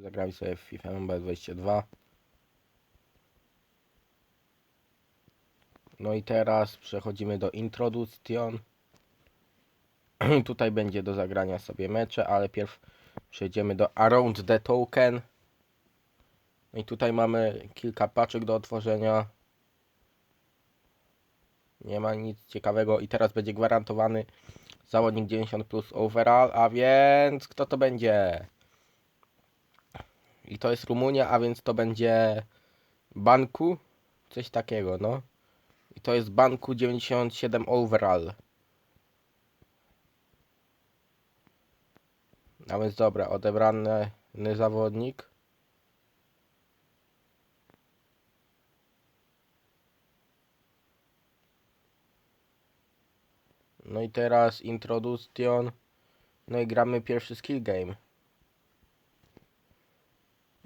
Zagrali sobie w FIFA Mobile 22. No i teraz przechodzimy do Introduction. Tutaj będzie do zagrania sobie mecze, ale pierw przejdziemy do Around the Token. No i tutaj mamy kilka paczek do otworzenia. Nie ma nic ciekawego i teraz będzie gwarantowany zawodnik 90 plus overall, a więc kto to będzie? I to jest Rumunia, a więc to będzie Banku, coś takiego, no. I to jest Banku 97 overall. A więc dobra, odebrany zawodnik. No i teraz introduction. No i gramy pierwszy skill game.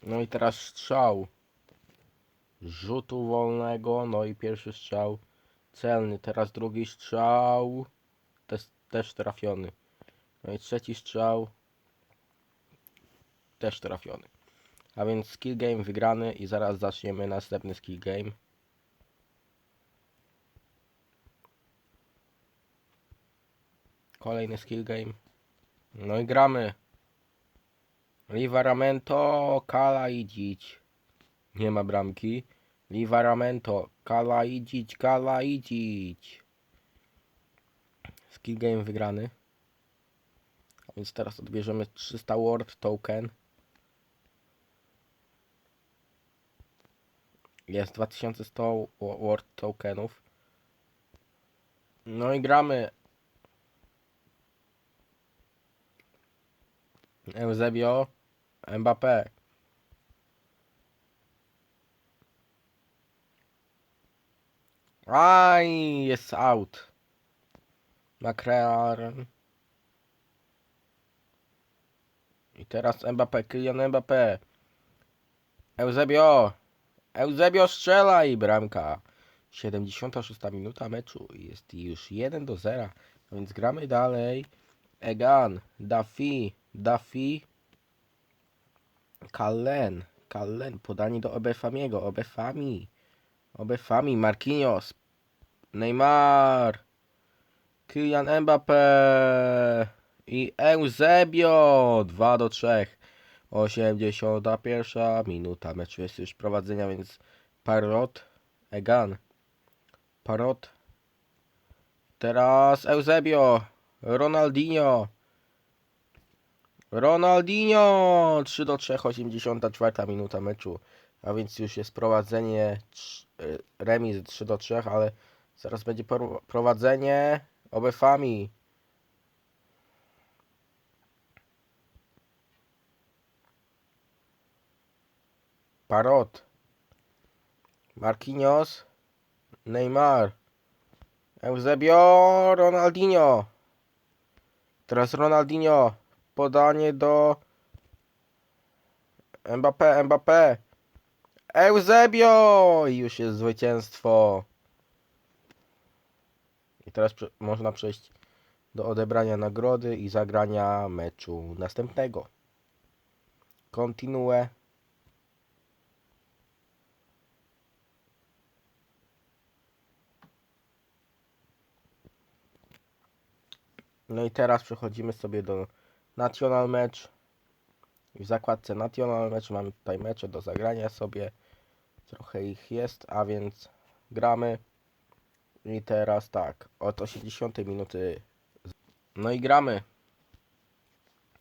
No i teraz strzał. Rzutu wolnego, no i pierwszy strzał celny. Teraz drugi strzał. Też, też trafiony. No i trzeci strzał. Też trafiony. A więc skill game wygrany i zaraz zaczniemy następny skill game. Kolejny skill game. No i gramy. Livaramento, Kala i Dzić. Nie ma bramki. Livaramento, Kala i Dzić, Kala i Dzić. Skill game wygrany. A więc teraz odbierzemy 300 word token. Jest 2100 wo- word tokenów. No i gramy. Eusebio, Mbappé. Aj, jest out. Makrear. I teraz Mbappé, Kylian Mbappé. Eusebio. Eusebio strzela i bramka. 76 minuta meczu. Jest już 1 do 0. A więc gramy dalej. Egan, Duffy, Duffy, Kallen, Kallen, podanie do Obefamiego, Obefami, Obefami, Marquinhos, Neymar, Kylian Mbappé. I Eusebio, 2 do 3, 81 minuta meczu. Jest już prowadzenia, więc Parrot, Egan, Parrot, teraz Eusebio, Ronaldinho, Ronaldinho! 3 do 3, 84 minuta meczu. A więc już jest prowadzenie, y, remis 3 do 3, ale zaraz będzie prowadzenie obefami. Parot. Marquinhos. Neymar. Eusebio. Ronaldinho. Teraz Ronaldinho. Podanie do Mbappé, Mbappé. Eusebio! I już jest zwycięstwo. I teraz można przejść do odebrania nagrody i zagrania meczu następnego. Continue. No i teraz przechodzimy sobie do National Match. I w zakładce National Match mamy tutaj mecze do zagrania sobie. Trochę ich jest, a więc gramy. I teraz tak, od 80 minuty. No i gramy.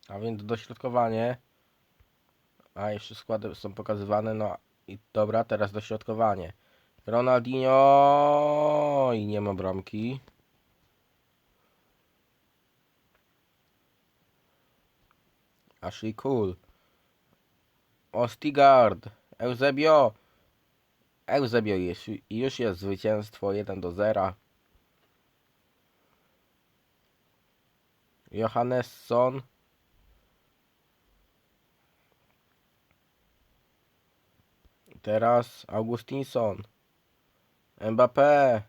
A więc dośrodkowanie. A jeszcze składy są pokazywane. No i dobra, teraz dośrodkowanie. Ronaldinho i nie ma bramki. Ashley Cool. Ostigard. Eusebio. Eusebio jest, już jest zwycięstwo 1 do 0. Johannesson. Teraz Augustinsson. Mbappé.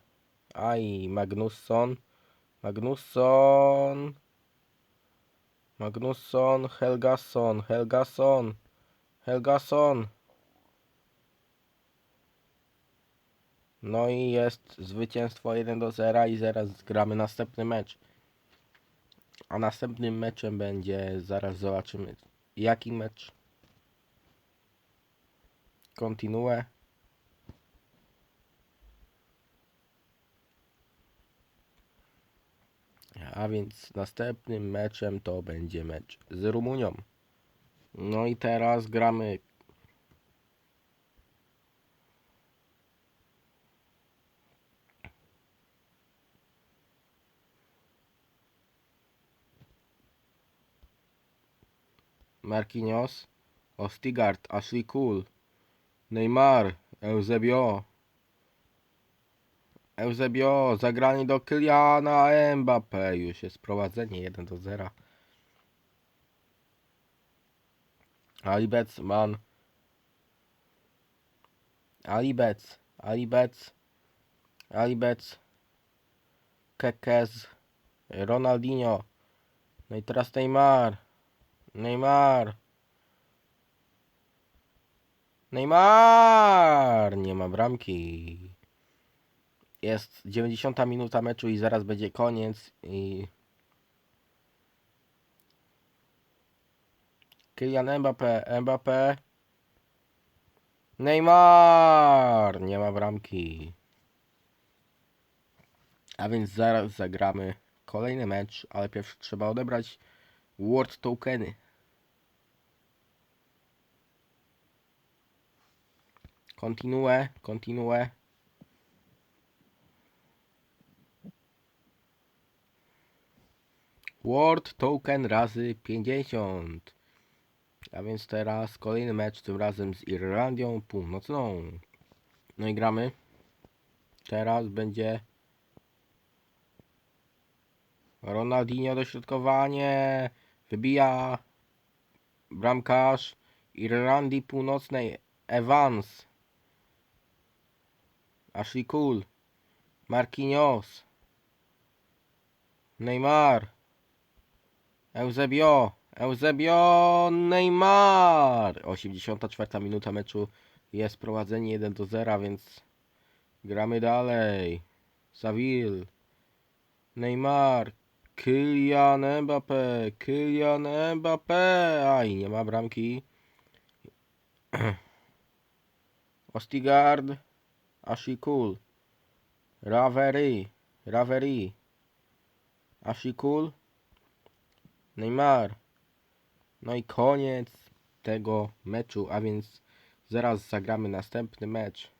Aj, Magnusson. Magnusson. Magnusson, Helgason, Helgason, Helgason. No i jest zwycięstwo 1 do 0 i zaraz gramy następny mecz. A następnym meczem będzie, zaraz zobaczymy jaki mecz. Kontinuę. A więc następnym meczem to będzie mecz z Rumunią. No i teraz gramy Marquinhos, Ostigard, Ashley Cool, Neymar, Eusebio. Eusebio, zagranie do Kyliana Mbappé. Już jest prowadzenie 1 do 0. Alibec, man. Alibec, Alibec, Alibec, Kekez, Ronaldinho. No i teraz Neymar. Neymar. Neymar! Nie ma bramki. Jest 90 minuta meczu i zaraz będzie koniec i Kylian Mbappé, Mbappé. Neymar! Nie ma bramki. A więc zaraz zagramy kolejny mecz, ale pierwszy trzeba odebrać Word tokeny. Kontinuę, kontinuę. Word token razy 50. A więc teraz kolejny mecz, tym razem z Irlandią Północną. No i gramy. Teraz będzie Ronaldinho dośrodkowanie. Wybija bramkarz Irlandii Północnej Evans. Ashley Cool. Marquinhos. Neymar. Eusebio. Eusebio Neymar. 84 minuta meczu jest prowadzenie 1 do 0, więc gramy dalej. Saville. Neymar. Kylian Mbappé. Kylian Mbappé. Aj, nie ma bramki. Ostigard. Ashikul. Ravery. Ravery. Ashikul. Neymar. No i koniec tego meczu, a więc zaraz zagramy następny mecz.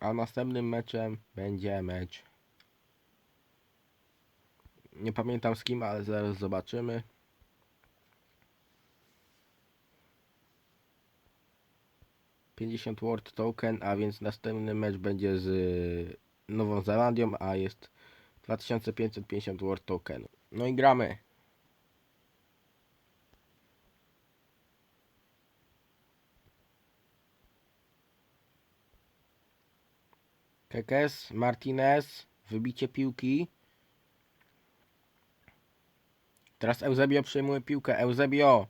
A następnym meczem będzie mecz. Nie pamiętam z kim, ale zaraz zobaczymy. Pięćdziesiąt Word Token, a więc następny mecz będzie z Nową Zelandią, a jest 2550 Word Token. No i gramy. Kekes, Martinez, wybicie piłki. Teraz Eusebio przejmuje piłkę. Eusebio.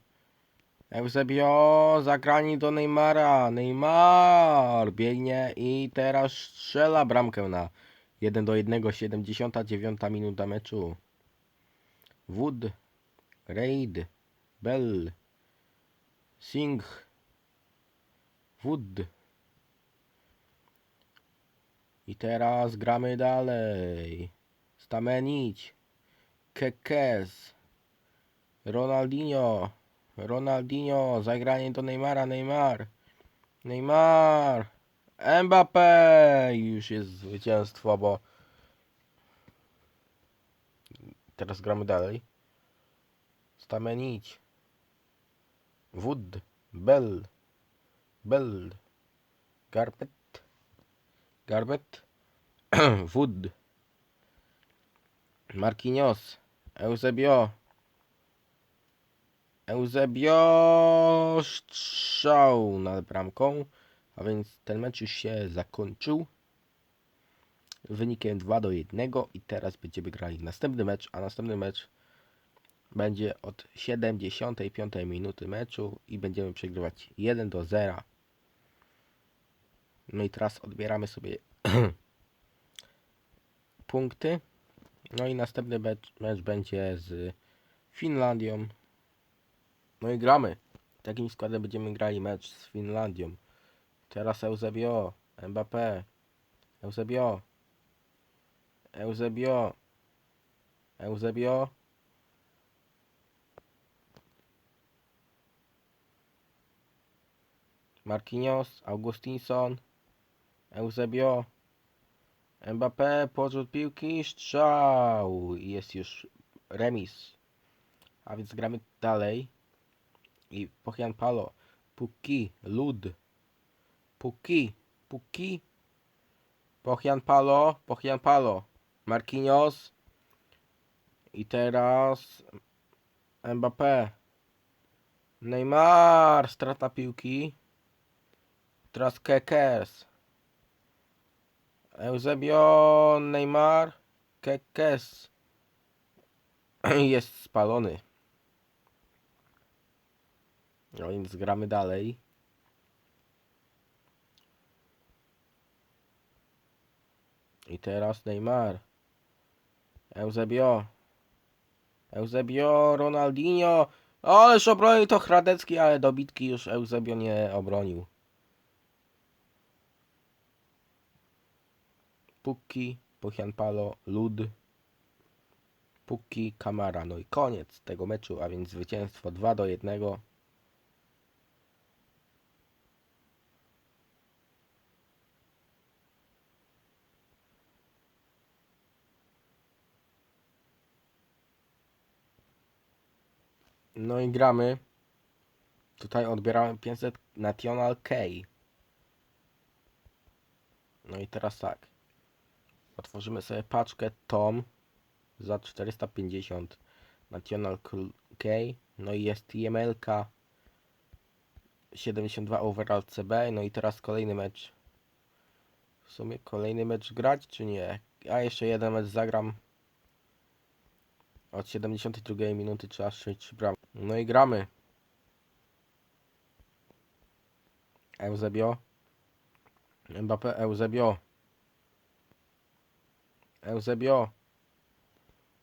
Eusebio, zagranie do Neymara. Neymar biegnie i teraz strzela bramkę na 1 do 1, 79 minuta meczu. Wood, Reid, Bell, Singh, Wood. I teraz gramy dalej. Stamenić. Kekes. Ronaldinho. Ronaldinho. Zagranie do Neymara. Neymar. Neymar. Mbappé. Już jest zwycięstwo, bo teraz gramy dalej. Stamenić. Wood. Bell. Bell. Garpet. Garbet, Wood, Marquinhos, Eusebio, Eusebio, strzał nad bramką, a więc ten mecz już się zakończył wynikiem 2 do 1 i teraz będziemy grali następny mecz, a następny mecz będzie od 75 minuty meczu i będziemy przegrywać 1 do 0. No i teraz odbieramy sobie punkty. No i następny mecz, mecz będzie z Finlandią. No i gramy. Takim składem będziemy grali mecz z Finlandią. Teraz Eusebio, Mbappé, Eusebio, Eusebio, Eusebio. Marquinhos, Augustinson, Eusebio, Mbappé, porzut piłki, strzał. I Jest już remis. A więc gramy dalej. I Pochian Palo, Puki, Lud, Puki, Puki, Pochian Palo, Pochian Palo, Marquinhos. I teraz Mbappé. Neymar, strata piłki. Teraz Kekes. Eusebio, Neymar, Kekes. Jest spalony. No więc gramy dalej. I teraz Neymar. Eusebio. Eusebio, Ronaldinho. Ależ obronił to Hradecki, ale dobitki już Eusebio nie obronił. Pukki, Pochianpalo, Lud. Pukki, Kamara. No i koniec tego meczu, a więc zwycięstwo 2 do 1. No i gramy. Tutaj odbierałem 500 National K. No i teraz tak. Otworzymy sobie paczkę Tom za 450 National K. No i jest IMLK 72 overall CB. No i teraz kolejny mecz. W sumie kolejny mecz grać czy nie? A jeszcze jeden mecz zagram. Od 72 minuty trzeba strzelić 3 bram. No i gramy. Eusebio. Mbappé, Eusebio. Eusebio.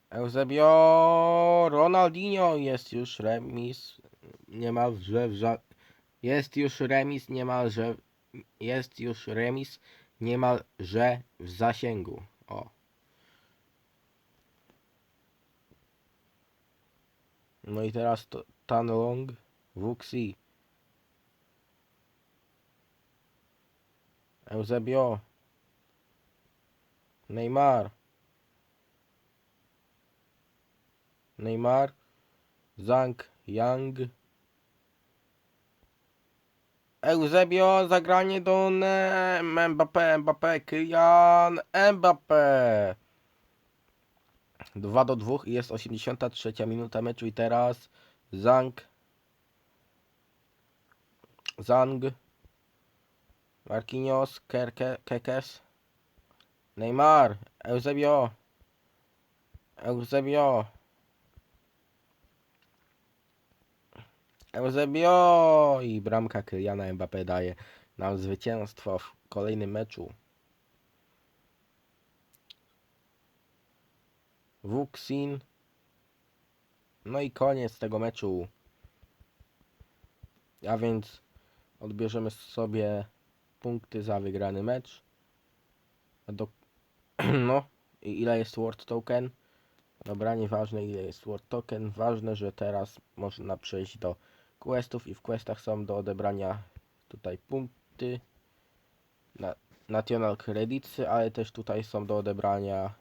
Eusebio. Ronaldinho jest już remis. Niemalże w ża- Jest już remis niemalże. Jest już remis niemalże w zasięgu. O. No i teraz to Tanlong Wuxi. Eusebio. Neymar. Neymar. Zhang Yang. Eusebio, zagranie do Mbappé, Mbappé, Kylian Mbappé. 2 do 2 i jest 83 minuta meczu i teraz Zhang Zhang Marquinhos Kerke, Kekes Neymar Eusebio Eusebio Eusebio i bramka Kyliana Mbappé daje nam zwycięstwo w kolejnym meczu Wuksin. No i koniec tego meczu. A więc odbierzemy sobie punkty za wygrany mecz. Do... No i ile jest Word Token? Dobra, nieważne ile jest Word Token. Ważne, że teraz można przejść do questów i w questach są do odebrania tutaj punkty. Na National Credits, ale też tutaj są do odebrania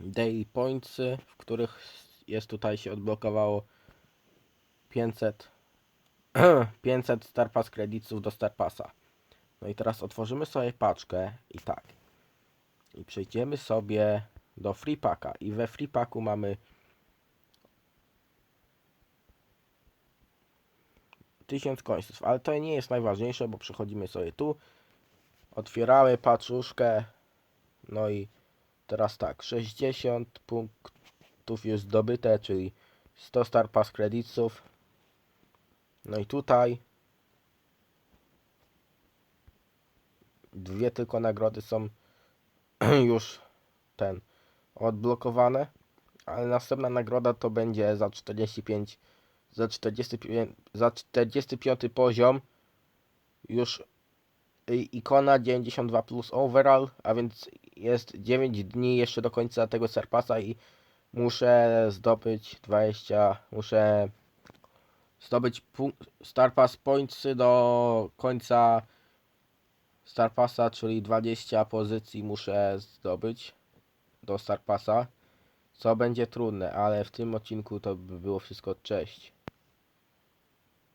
daily pointsy, w których jest tutaj się odblokowało 500 500 Star Pass kredytów do Star Passa. No i teraz otworzymy sobie paczkę i tak. I przejdziemy sobie do Free Packa i we Free Packu mamy tysiąc końców, ale to nie jest najważniejsze, bo przechodzimy sobie tu, otwieramy paczuszkę, No i teraz tak, 60 punktów już zdobyte, czyli 100 Star Pass Creditsów. No i tutaj dwie tylko nagrody są już ten odblokowane, ale następna nagroda to będzie za 45 za 45 za 45 poziom już ikona 92 plus overall, a więc jest 9 dni jeszcze do końca tego Serpasa i muszę zdobyć 20, muszę zdobyć punk- Star Pass pointsy do końca Star Passa, czyli 20 pozycji muszę zdobyć do Star Passa, co będzie trudne, ale w tym odcinku to by było wszystko. Cześć.